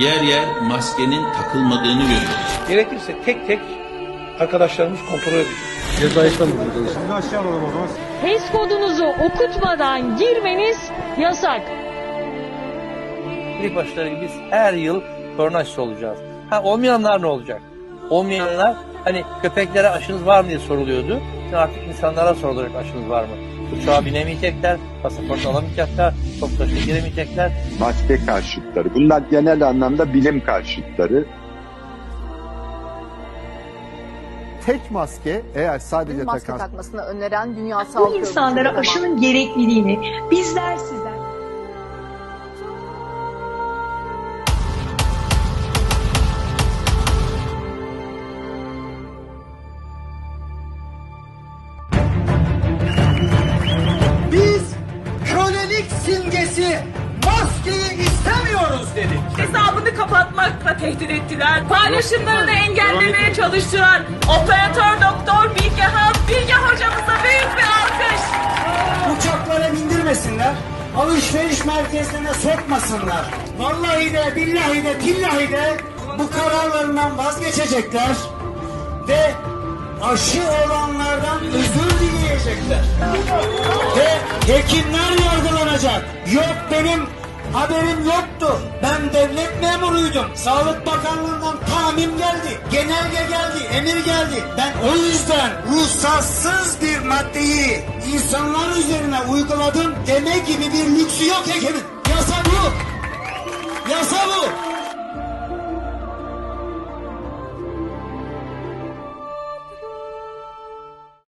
yer yer maskenin takılmadığını görüyoruz. Gerekirse tek tek arkadaşlarımız kontrol edecek. Şimdi aşağı alalım o zaman. HES kodunuzu okutmadan girmeniz yasak. İlk başları biz her yıl korona aşısı olacağız. Ha olmayanlar ne olacak? Olmayanlar hani köpeklere aşınız var mı diye soruluyordu. Şimdi artık insanlara sorulacak aşınız var mı? Uçağa binemeyecekler, pasaport alamayacaklar, toplaşa giremeyecekler. maske karşıtları. Bunlar genel anlamda bilim karşıtları. Tek maske eğer sadece maske takan takmasını öneren Dünya Sağlık Bu insanlara aşının gerekliliğini bizler sizden kölelik simgesi maskeyi istemiyoruz dedik. hesabını kapatmakla tehdit ettiler. Paylaşımlarını engellemeye çalıştılar. Operatör doktor Bilgehan, Bilge hocamıza büyük bir alkış. Uçaklara bindirmesinler. Alışveriş merkezlerine sokmasınlar. Vallahi de billahi de tillahi de bu kararlarından vazgeçecekler. Ve aşı olanlardan özür dileyecekler. Ve hekimler yargılanacak. Yok benim haberim yoktu. Ben devlet memuruydum. Sağlık Bakanlığı'ndan tamim geldi. Genelge geldi, emir geldi. Ben o yüzden ruhsatsız bir maddeyi insanlar üzerine uyguladım deme gibi bir lüksü yok hekimin. Yasa bu. Yasa bu.